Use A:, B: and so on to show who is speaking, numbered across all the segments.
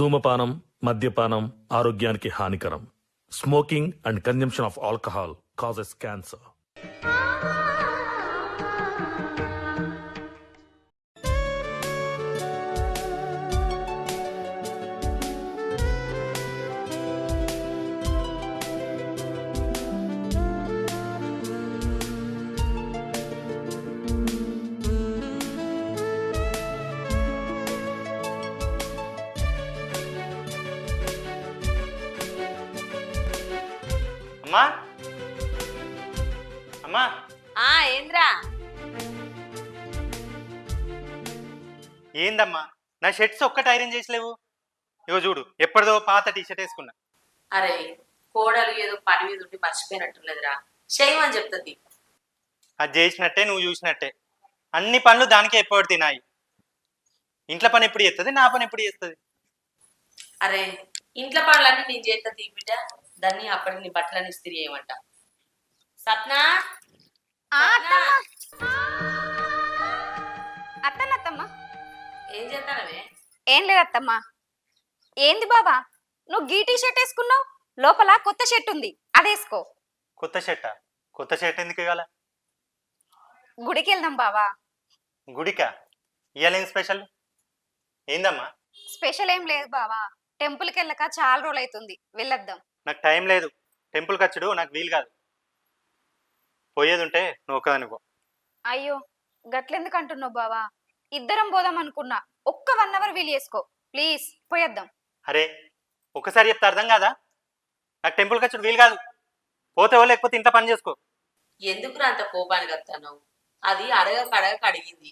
A: ధూమపానం మద్యపానం ఆరోగ్యానికి హానికరం. Smoking and consumption of alcohol causes cancer
B: shirts ఒక్కటి ఐరన్ చేసలేవు? ఇగో చూడు ఎప్పటిదో పాత టీ షర్ట్ వేసుకున్నా.
C: అరే కోడలు ఏదో పని మీద ఉండి మర్చిపోయినట్టున్నదిరా చేయమని చెప్తుంది
B: అది చేసినట్టే నువ్వు చూసినట్టే. అన్ని పనులు దానికే ఎప్పుడు తినాయి. ఇంట్లో పని ఎప్పుడు చేస్తుంది నా పని ఎప్పుడు చేస్తుంది
C: అరే ఇంట్లో పనులన్నీ నేను చేస్తా తీపిట దాన్ని అప్పటికి నీ బట్టలన్నీ ఇస్త్రీ చేయమంట. సప్నా
D: అత్తనత్తమ్మ
C: ఏం చేస్తానవే?
D: ఏం లేదు అత్తమ్మ ఏంది బాబా నువ్వు గీ టీ షర్ట్ వేసుకున్నావు? లోపల కొత్త షర్ట్ ఉంది. అదేసుకో
B: కొత్త షర్ట? కొత్త షర్ట్ ఎందుకు ఇవ్వాల?
D: గుడికి వెళ్దాం బావా.
B: గుడికా? ఇవ్వాలేం స్పెషల్? ఏందమ్మా?
D: స్పెషల్ ఏం లేదు బావా. టెంపుల్కి వెళ్ళక చాలా రోజులు అవుతుంది వెళ్ళొద్దాం.
B: నాకు టైం లేదు. టెంపుల్ ఖర్చుడు నాకు వీలు కాదు. పోయేది ఉంటే నువ్వు ఒక్కదానికో
D: అయ్యో గట్లెందుకు అంటున్నావు బావా? ఇద్దరం పోదాం అనుకున్నా. ఒక్క వన్ అవర్ వీలు చేసుకో. ప్లీజ్ పోయేద్దాం.
B: అరే ఒకసారి చెప్తే అర్థం కాదా? నాకు టెంపుల్ ఖర్చుడు వీలు కాదు. పోతే లేకపోతే ఇంట్లో పని చేసుకో?
C: ఎందుకురా అంత కోపానికి వస్తాను అది అడగక అడగక అడిగింది.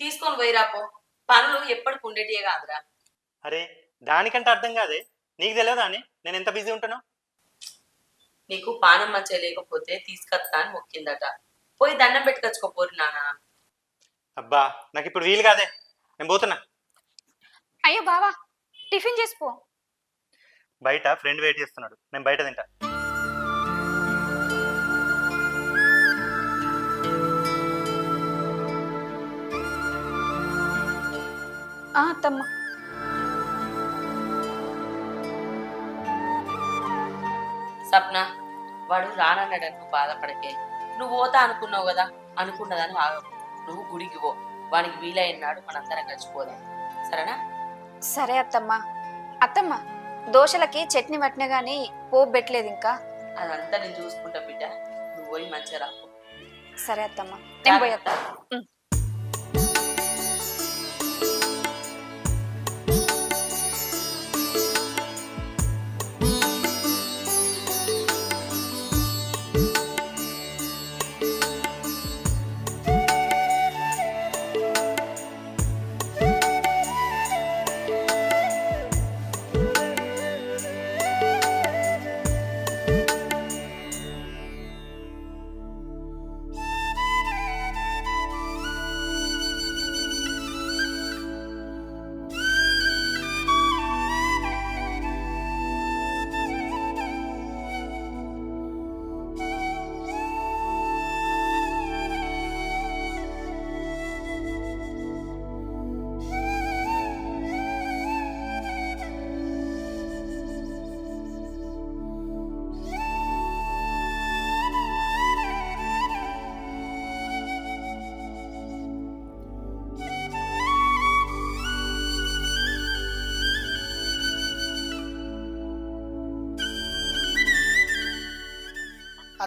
C: తీసుకొని పోయిరాపో పనులు ఎప్పటికి ఉండేటివే కాదురా.
B: అరే దానికంటే అర్థం కాదే? నీకు తెలియదా అని? నేను ఎంత బిజీ ఉంటానో?
C: నీకు పానం మంచిగా లేకపోతే తీసుకొస్తా అని మొక్కిందట. పోయి దండం పెట్టుకొచ్చుకోపోరు నానా
B: అబ్బా నాకు ఇప్పుడు వీలు కాదే. నేను పోతున్నా.
D: అయ్యో బావా టిఫిన్ చేసిపో
B: బయట ఫ్రెండ్ వెయిట్ చేస్తున్నాడు. నేను బయట తింటా.
D: ఆ, అత్తమ్మ.
C: సప్న వాడు రానన్నాడని నువ్వు బాధపడకే. నువ్వు పోతా అనుకున్నావు కదా అనుకున్నదని ఆగవు నువ్వు గుడికి పో. వానికి వీలైనాడు మనందరం కలిసిపోదాం సరేనా?
D: సరే అత్తమ్మ. అత్తమ్మ దోశలకి చట్నీ పట్టిన గానీ పోపు పెట్టలేదు ఇంకా.
C: అదంతా నేను చూసుకుంటా బిడ్డ. నువ్వు పోయి మంచిగా రాకు
D: సరే అత్తమ్మ. నేను పోయేస్తా ఉమ్.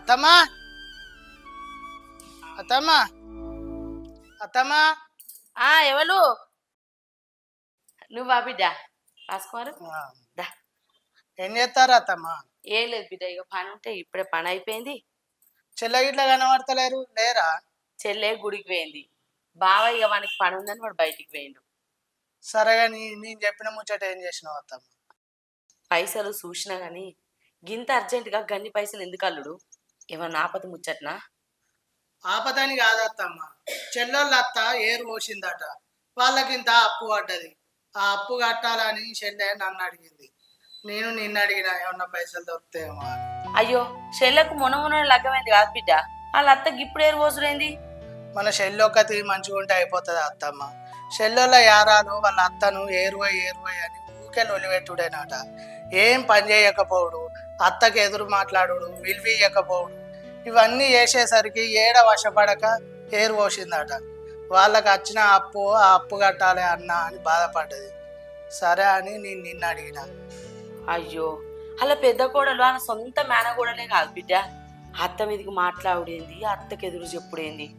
E: అత్తమ్మా. అత్తమ్మా. అత్తమ్మా.
C: ఆ ఎవరు? నువ్వా బిడ్డ? దా.
E: ఏం చేస్తారు అత్తమ్మా?
C: ఏం లేదు బిడ్డ ఇక పని ఉంటే ఇప్పుడే పని అయిపోయింది.
E: చెల్ల గిట్ల కనబడతలేరు? లేరా?
C: చెల్లె గుడికి పోయింది. బావ ఇక వానికి పని ఉందని వాడు బయటికి పోయిండు.
E: సరే కానీ నేను చెప్పిన ముచ్చట ఏం చేసినావు అత్తమ్మ?
C: పైసలు చూసినా గాని గింత అర్జెంటుగా గన్ని పైసలు ఎందుకు అల్లుడు? ఏమన్నా ఆపద ముచ్చట్నా?
E: ఆపదని కాదు అత్తమ్మ చెల్లెళ్ళ అత్త ఏరు పోసిందట వాళ్ళకింత అప్పు పడ్డది. ఆ అప్పు కట్టాలని చెల్లె నన్ను అడిగింది. నేను నిన్ను అడిగిన ఏమన్నా పైసలు దొరుకుతాయేమో అని.
C: అయ్యో చెల్లెకు మొన మొన లగ్గమైంది కాదు బిడ్డ. వాళ్ళ అత్తకి ఇప్పుడు ఏరు పోసుడైంది
E: మన చెల్లి ఒక్కతి మంచిగా ఉంటే అయిపోతుంది అత్తమ్మ? చెల్లెళ్ళ యారాలు వాళ్ళ అత్తను ఏరువై ఏరువై అని ఊకే లొలిపెట్టుడేనట ఏం పని చేయకపోవడు. అత్తకి ఎదురు మాట్లాడుడు విలువీయకపోవడం ఇవన్నీ చేసేసరికి ఏడ వశపడక పేరు పోసిందట. వాళ్ళకి వచ్చిన అప్పు ఆ అప్పు కట్టాలి అన్న అని బాధపడ్డది. సరే అని నేను నిన్ను అడిగిన.
C: అయ్యో అలా పెద్ద కోడలు ఆయన సొంత మేనగోడలే కాదు బిడ్డ. అత్త మీదకి మాట్లాడేంది అత్తకి ఎదురు చెప్పుడేంది.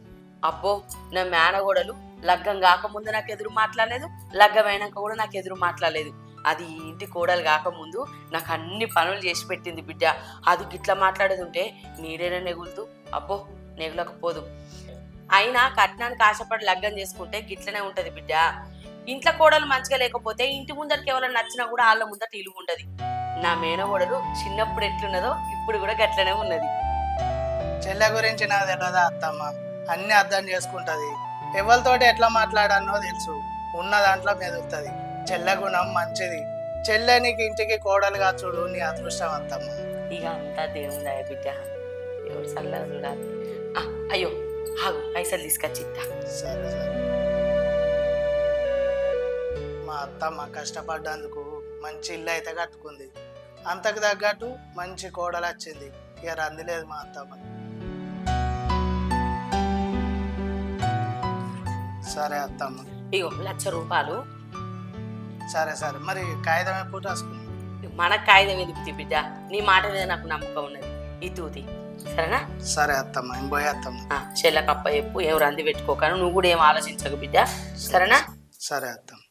C: అబ్బో నా మేనగోడలు లగ్గం కాకముందు నాకు ఎదురు మాట్లాడలేదు లగ్గమైనాక కూడా నాకు ఎదురు మాట్లాడలేదు. అది ఇంటి కోడలు కాకముందు నాకు అన్ని పనులు చేసి పెట్టింది బిడ్డ. అది గిట్లా మాట్లాడేది ఉంటే నీడైనా నెగులుతూ అబ్బో నెగులకపోదు. అయినా కట్నానికి ఆశపడి లగ్గం చేసుకుంటే గిట్లనే ఉంటుంది బిడ్డ. ఇంట్లో కోడలు మంచిగా లేకపోతే ఇంటి ముందరికి ఎవరైనా నచ్చినా కూడా వాళ్ళ ముందట ఇల్లు ఉండదు నా మేనగోడలు చిన్నప్పుడు ఎట్లున్నదో ఇప్పుడు కూడా గట్లనే ఉన్నది.
E: చెల్లె గురించి నాకు తెలియదా అత్తమ్మ? అన్ని అర్థం చేసుకుంటది. ఎవరితోటి ఎట్లా మాట్లాడానో తెలుసు. ఉన్న దాంట్లో మెదులుతుంది. చెల్లె గుణం మంచిది. చెల్లె నీకు ఇంటికి కోడలుగా చూడు నీ అదృష్టం అత్తమ్మ
C: ఇక అంతా దేవుందా బిడ్డ. దేవుడు చల్లగా చూడాలి? అయ్యో ఆగు పైసలు తీసుకొచ్చి
E: సరే సరే. మా అత్తమ్మ కష్టపడ్డందుకు మంచి ఇల్లు అయితే కట్టుకుంది. అంతకు తగ్గట్టు మంచి కోడలు వచ్చింది. ఇక రందిలేదు మా అత్తమ్మ. సరే అత్తమ్మ.
C: ఇగో లక్ష రూపాయలు.
E: సరే సరే. మరి కాగితం ఎప్పుడు రాసుకుందాం
C: మన కాగితం ఎందుకు బిడ్డ? నీ మాట మీద నాకు నమ్మకం ఉన్నది. ఈ తూతి. సరేనా?
E: సరే అత్తమ్మ ఏం పోయి అత్తమ్మ?
C: ఆ, చెల్లకప్ప చెప్పు ఎవరు అంది పెట్టుకోకను. నువ్వు కూడా ఏం ఆలోచించకు బిడ్డ. సరేనా?
E: సరే అత్తమ్మ.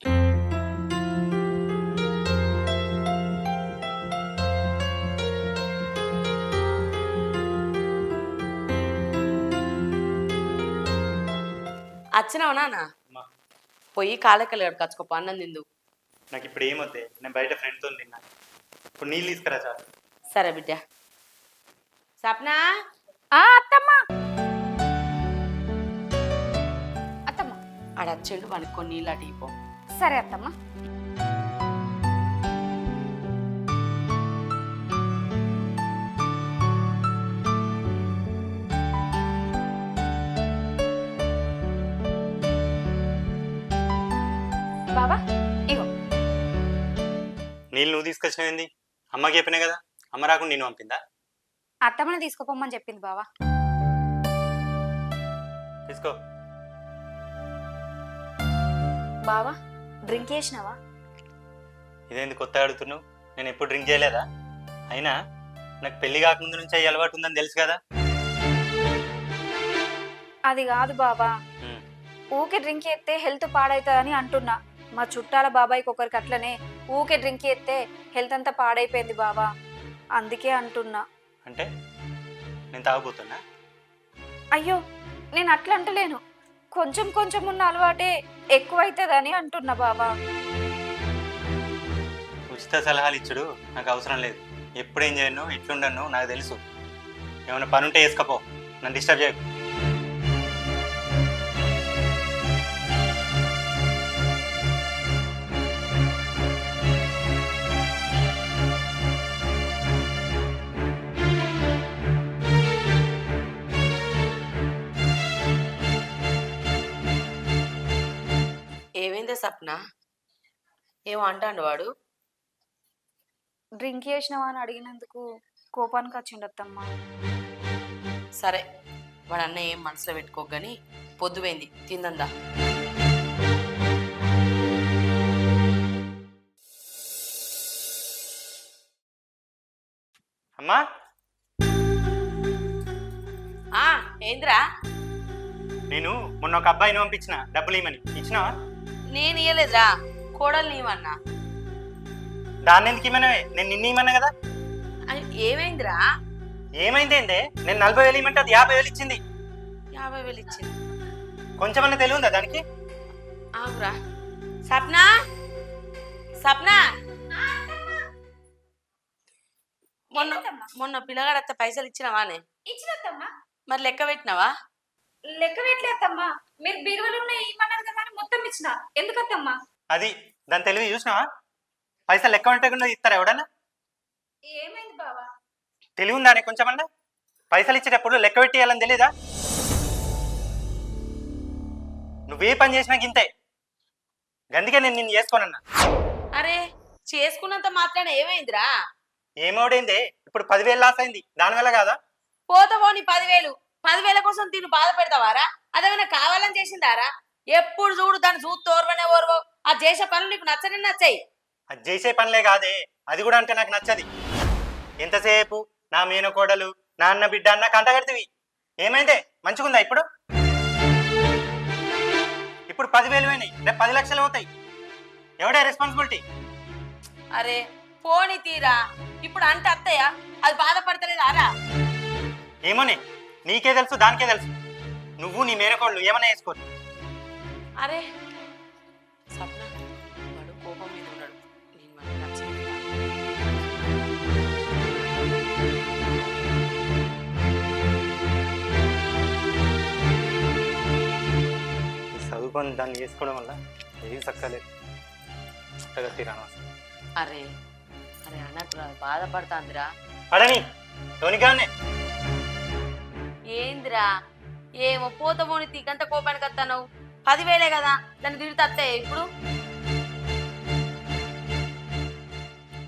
C: వచ్చినావు నాన్న?
B: అమ్మా,
C: పోయి కాలెక్కలు కచ్చుకోపో అన్నం తిందు.
B: నాకు ఇప్పుడు ఏమొద్దే? నేను బయట ఫ్రెండ్తో తిన్నా. ఇప్పుడు నీళ్ళు తీసుకురా చాలు.
C: సరే బిడ్డ. సప్నా
D: ఆ అత్తమ్మ. అత్తమ్మ
C: ఆడ వచ్చిండు మనకి కొన్ని నీళ్ళు అటు ఇపో
D: సరే అత్తమ్మ. బాబా
B: నీళ్ళు నువ్వు తీసుకొచ్చినవింది అమ్మకి చెప్పినా కదా? అమ్మ రాకుండా నేను పంపిందా?
D: అత్తమ్మని తీసుకుపోమని చెప్పింది బావా.
B: తీసుకో.
D: బావా డ్రింక్ చేసినావా?
B: ఇదేంది కొత్తగా అడుగుతున్నావు? నేను ఎప్పుడు డ్రింక్ చేయలేదా? అయినా నాకు పెళ్ళి కాకముందు నుంచి అయ్యి అలవాటు ఉందని తెలుసు కదా?
D: అది కాదు బాబా
B: ఉమ్,
D: ఊకే డ్రింక్ చేస్తే హెల్త్ పాడవుతుందని అంటున్నా. మా చుట్టాల బాబాయ్కి ఒకరికి అట్లనే ఊకే డ్రింక్ చేస్తే హెల్త్ అంతా పాడైపోయింది బాబా అందుకే అంటున్నా.
B: అంటే? నేను తాగబోతున్నా?
D: అయ్యో నేను అట్లా అంటలేను. కొంచెం కొంచెం ఉన్న అలవాటే ఎక్కువైతుందని అంటున్నా బాబా
B: ఉచిత సలహాలు ఇచ్చుడు నాకు అవసరం లేదు. ఎప్పుడు ఏం చేయను ఎట్లుండను నాకు తెలుసు. ఏమైనా పని ఉంటే వేసుకపో. నన్ను డిస్టర్బ్ చేయకు.
C: సప్న? ఏమో అంటాడు వాడు.
D: డ్రింక్ చేసినావా అని అడిగినందుకు కోపానికి వచ్చిండత్తమ్మ.
C: సరే వాడు అన్న ఏం మనసులో పెట్టుకోకు కానీ పొద్దుపోయింది తిందందా
B: అమ్మా?
C: ఆ ఏంద్రా?
B: నేను మొన్న ఒక అబ్బాయిని పంపించిన డబ్బులు ఇవ్వమని. ఇచ్చినావా?
C: నేను ఇయ్యలేదురా. కోడలు నీవన్నా
B: దాన్ని ఎందుకు ఇమ్మనవే? నేను నిన్న ఇమ్మన్నా కదా?
C: అని ఏమైందిరా?
B: ఏమైంది ఏందే? నేను నలభై వేలు ఇమ్మంటే అది యాభై వేలు ఇచ్చింది.
C: యాభై వేలు ఇచ్చింది.
B: కొంచెమన్నా తెలివి ఉందా దానికి?
C: ఆగురా. సప్న? సప్న? మొన్న మొన్న పిల్లగాడత్త పైసలు ఇచ్చినావానే.
D: ఇచ్చినత్తమ్మా.
C: మరి లెక్క పెట్టినావా?
D: లెక్క పెట్టలేదమ్మా మీరు బీరువలు ఉన్నాయి ఇమ్మన్నారు కదా అని మొత్తం ఇచ్చిన. ఎందుకత్తమ్మా?
B: అది దాని తెలివి చూసినావా? పైసలు లెక్క పెట్టకుండా ఇస్తారా ఎవడన్నా?
D: ఏమైంది బావా?
B: తెలివి ఉందా నీకు కొంచెమన్నా? పైసలు ఇచ్చేటప్పుడు లెక్క పెట్టేయాలని తెలీదా? నువ్వే పని చేసినా గింతే. గందుకే నేను నిన్ను చేసుకోనన్నా.
C: అరే చేసుకున్నంత మాత్రాన ఏమైందిరా?
B: ఏమోడైందే ఇప్పుడు పదివేలు లాస్ అయింది. దానివల్ల కాదా?
C: పోతావో నీ పదివేలు. పదివేల కోసం తిను బాధ పెడతావారా? అదేమైనా కావాలని చేసిందారా? ఎప్పుడు చూడు దాన్ని చూస్తూ ఓర్వనే ఓర్వో. ఆ చేసే పనులు నీకు నచ్చని నచ్చాయి.
B: అది చేసే పనిలే కాదే. అది కూడా అంటే నాకు నచ్చది. ఎంతసేపు నా మేనకోడలు నా అన్న బిడ్డ అన్న కంటగడితివి ఏమైందే? మంచిగుందా ఇప్పుడు? ఇప్పుడు పదివేలు పోయినాయి. రేపు పది లక్షలు అవుతాయి ఎవడే రెస్పాన్సిబిలిటీ
C: అరే పోని తీరా. ఇప్పుడు అంటే అత్తయ్య అది బాధపడతలేదారా?
B: ఏమోనే. నీకే తెలుసు దానికే తెలుసు. నువ్వు నీ మేనకోళ్ళు ఏమన్నా వేసుకోరు
C: అరే సప్న వాడు కోపం మీద ఉన్నాడు. నేను మనకి నచ్చింది
B: చదువుకొని దాన్ని వేసుకోవడం వల్ల ఏది చక్కలేదు తీరాను
C: అరే అరే అన్నట్టు బాధపడుతాందిరా.
B: పడని ధోనిగానే.
C: ఏందిరా? ఏమో పోతమోని తీకంత కోపానికి వస్తాను పదివేలే కదా దాన్ని తిడితే అత్తయ్య ఇప్పుడు?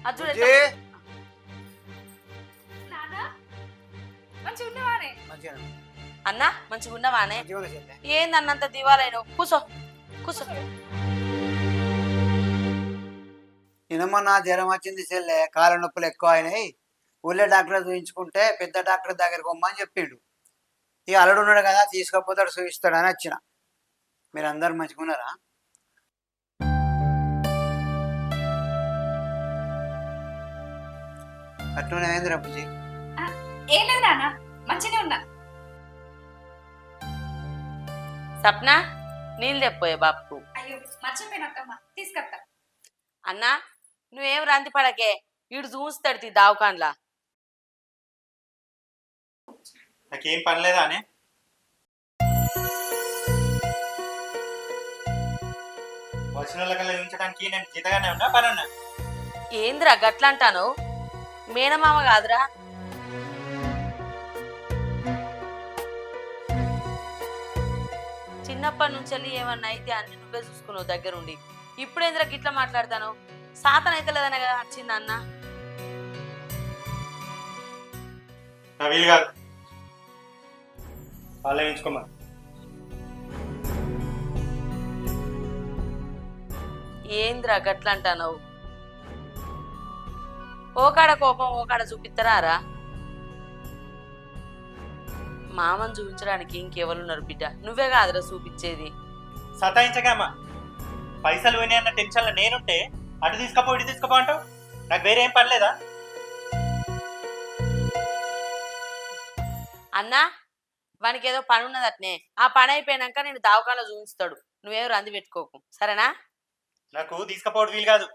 C: అది చూడు అన్నా మంచిగా ఉన్నవానే? ఏంది అన్నంత దివాలైన కూసో కూసో.
F: నిన్న నా జ్వరం వచ్చింది చెల్లె కాళ్ళ నొప్పులు ఎక్కువ అయినాయి. ఊళ్ళో డాక్టర్ చూపించుకుంటే పెద్ద డాక్టర్ దగ్గరికి పోమ్మని చెప్పిండు. ఇక అల్లుడు ఉన్నాడు కదా తీసుకపోతాడు చూపిస్తాడు అని వచ్చిన. మీరు అందరు మంచిగా ఉన్నారా అట్లనే ఏంది రబ్బుజీ
D: ఏం లేదు నాన్న మంచిగానే ఉన్నా.
C: సప్న నీళ్ళు తెప్పోయే బాపుకు
D: అయ్యో మర్చిపోయినట్టమ్మా తీసుకొస్తా
C: అన్నా నువ్వేం రంది పడకే వీడు చూస్తాడు తీ దావకాన్లా.
B: నాకేం పని లేదా అని? వచ్చిన వాళ్ళకల్లా ఉంచడానికి నేను జీతగానే ఉన్నా పని ఉన్నా
C: ఏందిరా గట్లంటాను? మేనమామ కాదురా. చిన్నప్పటి నుంచి వెళ్ళి ఏమన్నా అయితే అన్ని నువ్వే చూసుకున్నావు దగ్గరుండి. ఇప్పుడు ఏందిరా గిట్లా మాట్లాడతాను? సాతన అయితే లేదనే కదా వచ్చింది అన్న
B: నా వీలు కాదు ఉంచుకోమా
C: ఏందిరా గట్లంటాను ఓకాడ కోపం ఓకాడ చూపిస్తారా మామని చూపించడానికి ఇంకెవరున్నారు బిడ్డ? నువ్వే కాదురా చూపించేది.
B: సతాయించగామా పైసలు పోయినాయి అన్న టెన్షన్లో నేనుంటే అటు తీసుకపో ఇటు తీసుకపో అంటావు? నాకు వేరే ఏం
C: అన్నా వానికి ఏదో పని ఉన్నది అట్నే ఆ పని అయిపోయినాక నేను దావకాలో చూపిస్తాడు. నువ్వేం రంది పెట్టుకోకు. సరేనా?
B: నాకు తీసుకపోవడం వీలు కాదు.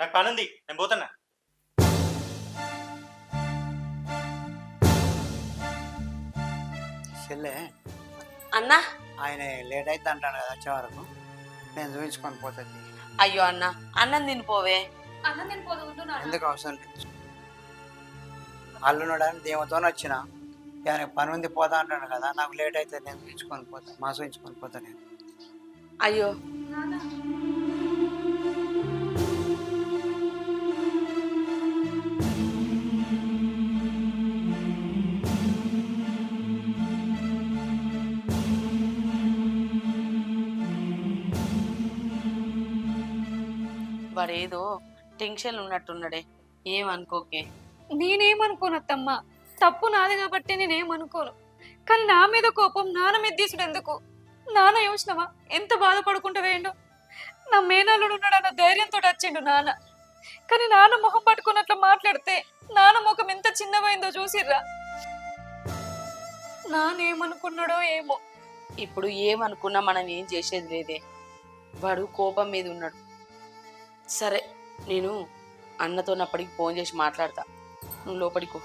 B: నాకు పని ఉంది నేను పోతున్నా.
F: చెల్లె
C: అన్నా?
F: ఆయన లేట్ అయితే అంటాను కదా వచ్చే వరకు. నేను చూపించుకొని పోతుంది
C: అయ్యో అన్న అన్నం తినిపోవే.
D: అన్న
F: ఎందుకు అవసరం లేదు? అల్లున్నాడని దేవతో వచ్చిన. ఆయన పని ఉంది పోతా అంటాను కదా నాకు లేట్ అయితే నేను చూపించుకొని పోతా మా చూపించుకొని పోతా నేను.
C: అయ్యో. వాడేదో టెన్షన్ ఉన్నట్టున్నాడే ఏమనుకోకే.
D: నేనేమనుకోను అత్తమ్మ తప్పు నాది కాబట్టి నేనేమనుకోను. కానీ నా మీద కోపం నాన్న మీద తీసుడు ఎందుకు? నాన్న యోచనవా ఎంత బాధపడుకుంటూ వేయండు నా మేనల్లుడు ఉన్నాడన్న ధైర్యంతో వచ్చిండు నాన్న. కానీ నాన్న మొహం పట్టుకున్నట్లు మాట్లాడితే నాన్న ముఖం ఎంత చిన్నవైందో చూసిర్రా? నానేమనుకున్నాడో ఏమో.
C: ఇప్పుడు ఏమనుకున్నా మనం ఏం చేసేది లేదే. వాడు కోపం మీద ఉన్నాడు. సరే నేను అన్నతో అప్పటికి ఫోన్ చేసి మాట్లాడతా. నువ్వు లోపడికో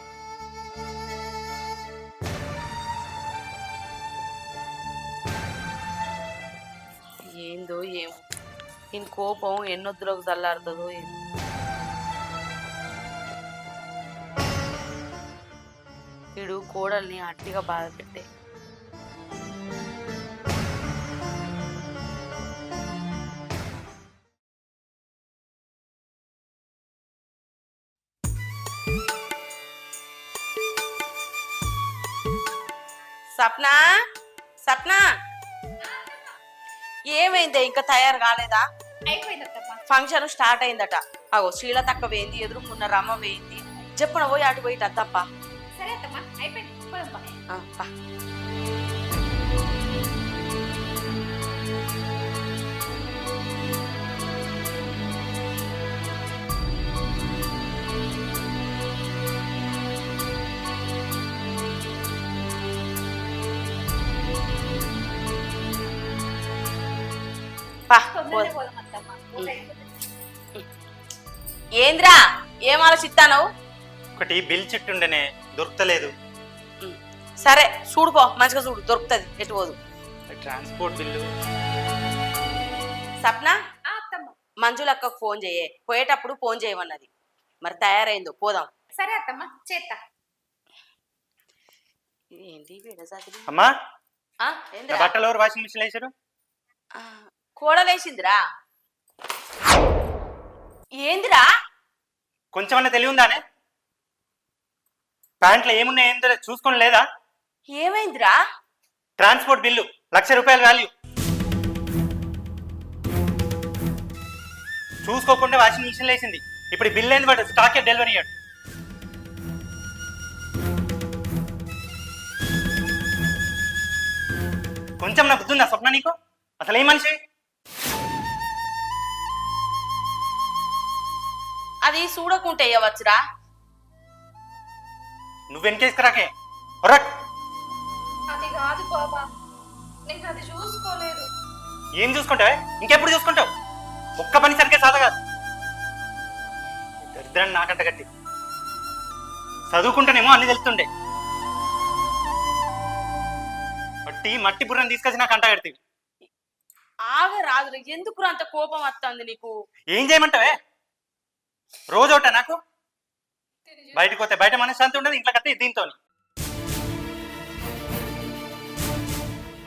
C: తెలియదో ఏమో. ఈయన కోపం ఎన్నొద్దులోకి తల్లారుతుందో ఏమో. వీడు కోడల్ని అట్టిగా బాధ పెట్టే. సప్నా సప్నా ఏమైంది? ఇంకా తయారు కాలేదా? ఫంక్షన్ స్టార్ట్ అయిందట. అగో శ్రీల తక్క వేయింది ఎదురుకున్న రమ్మ వేయింది చెప్పున పోయి అటు పోయి తప్ప
D: సరే అత్తమ్మ అయిపోయింది.
C: పా. ఏంద్రా ఏం ఆలోచిస్తాను
B: ఒకటి బిల్ చుట్టుండేనే దొరకలేదు
C: సరే చూడుపో మంచిగా చూడు దొరుకుతుంది ఎటు పోదు.
B: Transport bill.
C: సప్న? మంజులక్కకు ఫోన్ చేయే పోయేటప్పుడు ఫోన్ చేయమన్నది. మరి తయారైందో పోదాం.
D: సరే అత్తమ్మ చేత్తా.
C: ఏంటి
B: అమ్మా?
C: ఆ,
B: నా
C: ఏందిరా?
B: బట్టలు ఎవరు వాషింగ్ మిషన్ వేసారు
C: ఆ, కోడలేసిందిరా. ఏందిరా?
B: కొంచెమన్నా తెలివి ఉందానే ప్యాంట్లో ఏమున్నాయి ఏందో చూసుకొని లేదా?
C: ఏమైందిరా?
B: ట్రాన్స్పోర్ట్ బిల్లు లక్ష రూపాయల వాల్యూ. చూసుకోకుండా వాషింగ్ మిషన్ వేసింది ఇప్పుడు బిల్ ఏంది బట్ స్టాక్ డెలివరీ అయ్యాడు కొంచెం నాకు గుర్తుందా స్వప్న నీకు? అసలు ఏం మనిషి?
C: అది చూడకుంటే ఇవ్వచ్చురా
B: నువ్వు వెనకేసుకురాకే ఒరక్!
D: అది కాదు బాబా. నేను అది చూసుకోలేదు.
B: ఏం చూసుకుంటావే? ఇంకెప్పుడు చూసుకుంటావు? ఒక్క పని సరిగ్గా సాధ కాదు దరిద్రాన్ని నాకంట గట్టి. చదువుకుంటేనేమో అన్ని తెలుస్తుండే. మట్టి మట్టి బుర్రని తీసుకొచ్చి నాకు అంట కడితే
C: ఆగ రాదురా ఎందుకు అంత కోపం వస్తుంది నీకు?
B: ఏం చేయమంటావే? రోజు ఒకట నాకు? బయటకు పోతే బయట మనశ్శాంతి ఉండదు ఇంట్లో కట్టే దీంతో.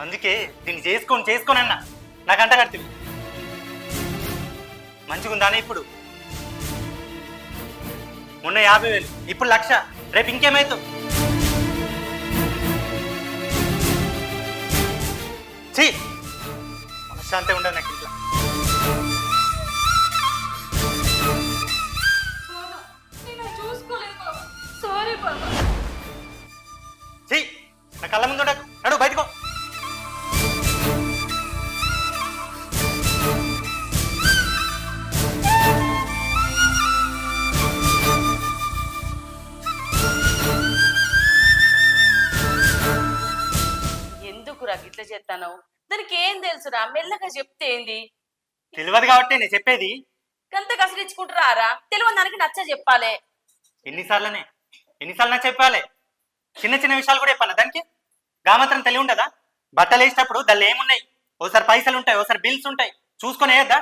B: అందుకే దీన్ని చేసుకొని చేసుకొని అన్న. నాకు అంట కడుతుంది మంచిగుందానే ఇప్పుడు? మొన్న యాభై వేలు ఇప్పుడు లక్ష. రేపు ఇంకేమైతు చీ మనశ్శాంతి ఉండదు నాకు. కళ్ళ ముందు ఉండకు. నడు బయటకు
C: ఎందుకురా గిట్ల చేస్తాను దానికి ఏం తెలుసురా? మెల్లగా చెప్తే ఏంది?
B: తెలియదు కాబట్టి నేను చెప్పేది.
C: గంత కసిరించుకుంటారా తెలియని దానికి నచ్చ చెప్పాలి.
B: ఎన్నిసార్లనే? ఎన్నిసార్లు నాకు చెప్పాలి. చిన్న చిన్న విషయాలు కూడా చెప్పాలి దానికి? గా మాత్రం తెలివి ఉండదా? బట్టలు వేసేటప్పుడు దానిలో ఏమున్నాయి? ఓసారి పైసలు ఉంటాయి ఓసారి బిల్స్ ఉంటాయి. చూసుకొని వేయద్దా?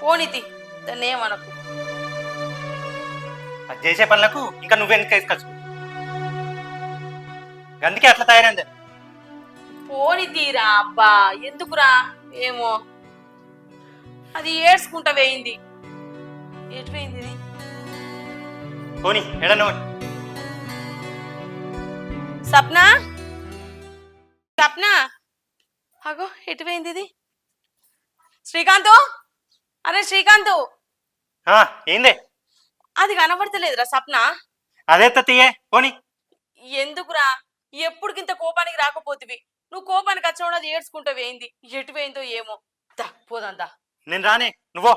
C: పోనీతి దాన్ని ఏమనకు.
B: అది చేసే పనులకు ఇంకా నువ్వు వెనక వేసుకోవచ్చు అందుకే అట్లా తయారైంది.
C: పోనీతీరా అబ్బా. ఎందుకురా? ఏమో. అది ఏడ్చుకుంటా వేయింది. ఎటు పోయింది ఇది?
B: పోనీ ఎడనో
C: సప్న? సప్న? అగో ఎటు పోయింది ఇది? శ్రీకాంత్? అరే శ్రీకాంత్!
B: ఏందే?
C: అది కనబడతలేదురా సప్న.
B: అదే తీయే పోనీ.
C: ఎందుకురా? ఎప్పుడుకింత కోపానికి రాకపోతివి. నువ్వు కోపానికి వచ్చినప్పుడు అది ఏడ్చుకుంటా వేయింది ఎటు పోయిందో ఏమో. దా పోదందా
B: నేను రానే నువ్వో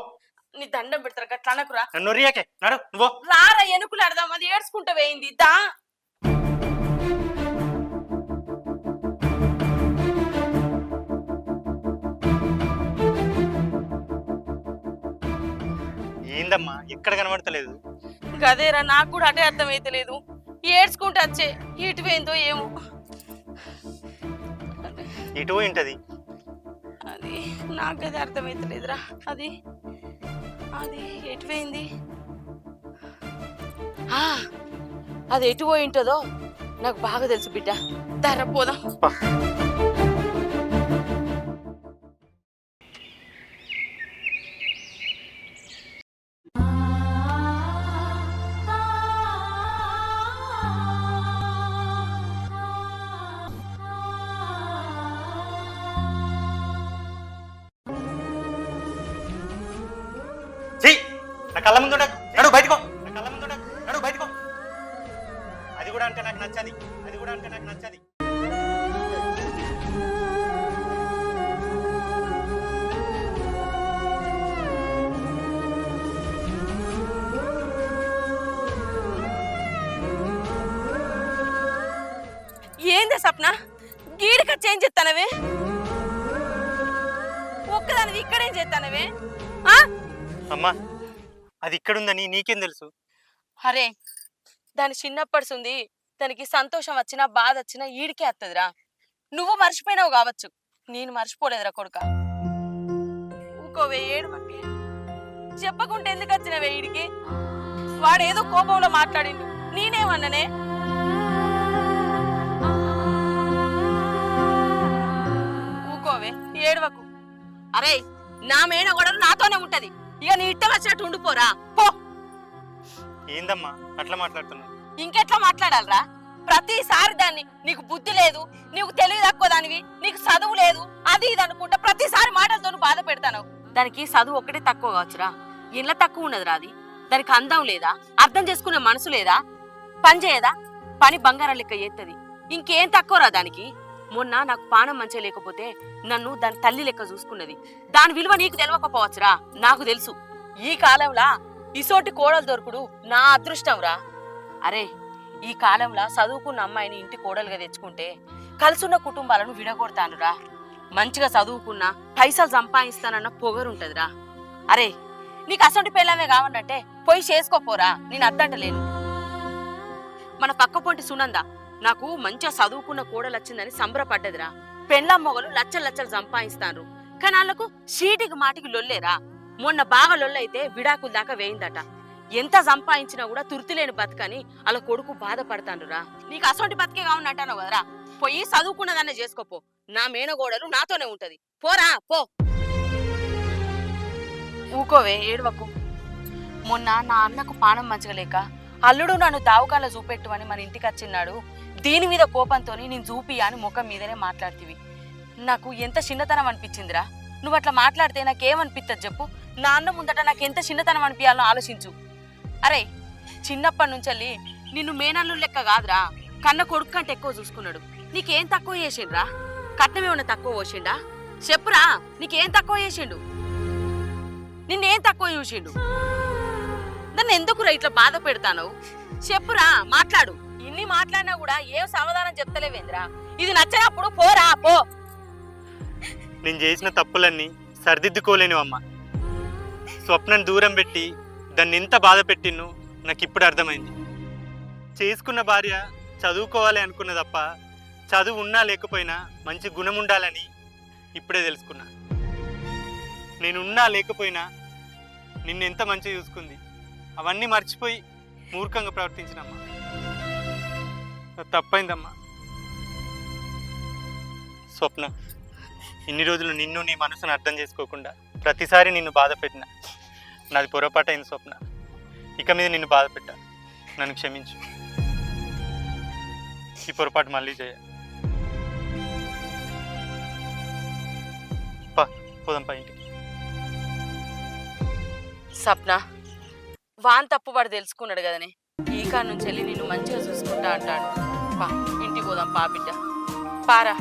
C: నీ దండం పెడతారు గట్లా అనకురా.
B: నన్ను రియకే నడు నువ్వో
C: రారా ఎనుకులు అడదాం అది ఏడ్చుకుంటా వేయింది దా.
B: ఏందమ్మా? ఎక్కడ కనబడతలేదు.
C: గదేరా నాకు కూడా అటే అర్థమైతలేదు. ఏడ్చుకుంటూ వచ్చే ఎటు పోయిందో ఏమో.
B: ఇటు ఉంటది
C: అది నాకు అది అర్థమైతలేదురా. అది అది ఎటు పోయింది? ఆ, అది ఎటు పోయి ఉంటుందో నాకు బాగా తెలుసు బిడ్డ. ధర పోదాం. ఏంది సప్న? గీడిక చేంజ్ చేస్తానవే? ఒక్కదానివి ఇక్కడేం చేస్తానవే? ఆ?
B: అమ్మా అది ఇక్కడుందని నీకేం తెలుసు?
C: అరే దాని చిన్నప్పటిసుంది దానికి సంతోషం వచ్చినా బాధ వచ్చినా ఈడికే వస్తుందిరా నువ్వు మర్చిపోయినావు కావచ్చు. నేను మర్చిపోలేదురా కొడుక. ఇంకోవే ఏడు చెప్పకుంటే ఎందుకు వచ్చినవే ఈడికి? వాడేదో కోపంలో మాట్లాడిండు. నేనేమన్ననే? ఊకోవే ఏడవకు. అరే నా మేన కూడా నాతోనే ఉంటది. ఇక నీ ఇట్ట వచ్చినట్టు ఉండిపోరా. పో.
B: ఏందమ్మా? అట్లా మాట్లాడుతున్నావు?
C: ఇంకెట్లా మాట్లాడాలరా? ప్రతిసారి దాన్ని నీకు బుద్ధి లేదు నీకు తెలివి తక్కువ దానివి నీకు చదువు లేదు అది ఇది అనుకుంటా ప్రతిసారి మాటలతో బాధ పెడతాను దానికి చదువు ఒకటే తక్కువ కావచ్చురా. ఇంట్లో తక్కువ ఉన్నదిరా అది. దానికి అందం లేదా? అర్థం చేసుకునే మనసు లేదా? పని చేయదా? పని బంగారం లెక్క చేస్తుంది ఇంకేం తక్కువరా దానికి? మొన్న నాకు పానం మంచిగా లేకపోతే నన్ను దాని తల్లి లెక్క చూసుకున్నది. దాని విలువ నీకు తెలియకపోవచ్చురా నాకు తెలుసు. ఈ కాలంలో ఇసోటి కోడలు దొరుకుడు నా అదృష్టంరా. అరే ఈ కాలంలో చదువుకున్న అమ్మాయిని ఇంటి కోడలుగా తెచ్చుకుంటే కలుసున్న కుటుంబాలను విడగొడతానురా. మంచిగా చదువుకున్న పైసలు సంపాదిస్తానన్న పొగరుంటదిరా. అరే నీకు అసంటి పెళ్ళమే కావాలంటే పోయి చేసుకోపోరా నేను అద్దంటలేను. మన పక్క పొంటి సునంద నాకు మంచిగా చదువుకున్న కోడలు వచ్చిందని సంబరపడ్డదిరా. పెండ్ల మొగలు లచ్చలు లచ్చలు సంపాదిస్తాను కానీ వాళ్ళకు షీటికి మాటికి లొల్లేరా? మొన్న బాగా లొల్లైతే విడాకుల దాకా వేయిందట. ఎంత సంపాదించినా కూడా తుర్తిలేని బతకని అలా కొడుకు బాధపడతానురా నీకు అసొంటి బతికే కావునంటాను కదరా. పోయి చదువుకున్నదాన్ని చేసుకోపో. నా మేనగోడలు నాతోనే ఉంటది. పోరా పో. ఊకోవే ఏడవకు. మొన్న నా అన్నకు పానం మంచగలేక అల్లుడు నన్ను దావకాల చూపెట్టు అని మన ఇంటికి వచ్చిన్నాడు. దీని మీద కోపంతో నేను చూపి అని ముఖం మీదనే మాట్లాడుతీవి. నాకు ఎంత చిన్నతనం అనిపించిందిరా. నువ్వు అట్లా మాట్లాడితే నాకేమనిపిస్తుంది చెప్పు. నా అన్న ముందట నాకు ఎంత చిన్నతనం అనిపించాలో ఆలోచించు. అరే చిన్నప్పటి నుంచి నిన్ను మేనల్లు లెక్క కాదురా. కన్న కొడుకు కంటే ఎక్కువ చూసుకున్నాడు. నీకేం తక్కువ చేసిండ్రా? కట్నం ఏమైనా తక్కువ పోసిండా? చెప్పురా నీకేం తక్కువ చేసిండు? నిన్నేం తక్కువ చూసిండు? నన్ను ఎందుకురా ఇట్లా బాధ పెడతాను చెప్పురా మాట్లాడు. ఇన్ని మాట్లాడినా కూడా ఏం సమాధానం చెప్తలేవేంద్రా? ఇది నచ్చినప్పుడు పోరా పో.
B: నేను చేసిన తప్పులన్నీ సరిదిద్దుకోలేనివమ్మా. స్వప్నం దూరం పెట్టి దాన్ని ఎంత బాధ పెట్టిను నాకు ఇప్పుడు అర్థమైంది. చేసుకున్న భార్య చదువుకోవాలి అనుకున్న తప్ప చదువు ఉన్నా లేకపోయినా మంచి గుణం ఉండాలని ఇప్పుడే తెలుసుకున్నా. నేనున్నా లేకపోయినా నిన్ను ఎంత మంచిగా చూసుకుంది. అవన్నీ మర్చిపోయి మూర్ఖంగా ప్రవర్తించినమ్మా. తప్పైందమ్మా. స్వప్న ఇన్ని రోజులు నిన్ను నీ మనసును అర్థం చేసుకోకుండా ప్రతిసారి నిన్ను బాధ పెట్టిన. నాది పొరపాటైంది స్వప్న. ఇక మీద నిన్ను బాధ పెట్టా. నన్ను క్షమించు. ఈ పొరపాటు మళ్ళీ చేయ. పా పోదాం పా ఇంటికి.
C: సప్న వాన్ తప్పువాడు తెలుసుకున్నాడు కదనే. ఈ కాడ నుంచి వెళ్ళి నిన్ను మంచిగా చూసుకుంటా అంటాడు. పా ఇంటికి పోదాం పా బిడ్డ. పారా.